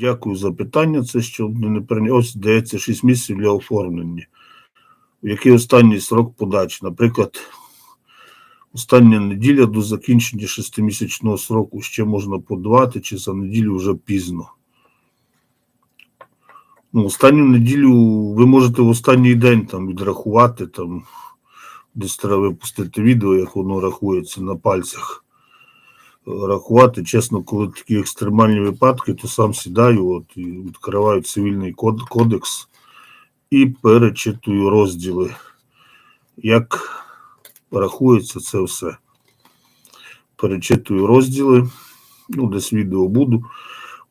Дякую за питання. Це ще не прийняв. Ось дається 6 місяців для оформлення. В який останній срок подачі? Наприклад, остання неділя до закінчення шестимісячного сроку ще можна подавати, чи за неділю вже пізно. Ну, останню неділю ви можете в останній день там відрахувати, там десь треба випустити відео, як воно рахується на пальцях. Рахувати, чесно, коли такі екстремальні випадки, то сам сідаю от, і відкриваю цивільний кодекс і перечитую розділи, як рахується це все. Перечитую розділи, ну, десь відео буду.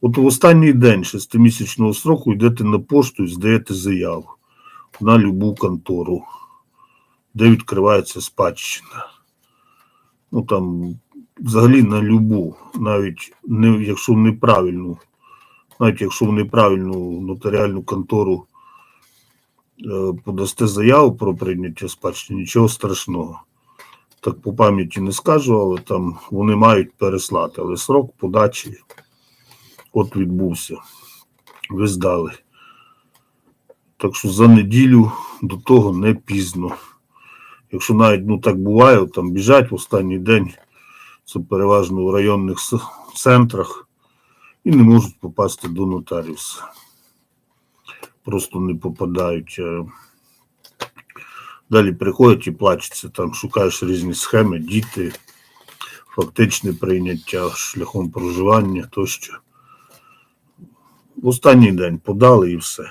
От в останній день шестимісячного сроку йдете на пошту і здаєте заяву на любу контору, де відкривається спадщина. Ну там взагалі на любу, навіть не, якщо неправильну, навіть якщо в неправильну нотаріальну контору е, подасте заяву про прийняття спадщини, нічого страшного. Так по пам'яті не скажу, але там вони мають переслати. Але срок подачі от відбувся. Ви здали. Так що за неділю до того не пізно. Якщо навіть ну так буває, там біжать в останній день, це переважно в районних центрах, і не можуть попасти до нотаріуса. Просто не попадають. е. Далі приходять і плачуться, там шукаєш різні схеми, діти, фактичне прийняття шляхом проживання тощо. В останній день подали і все.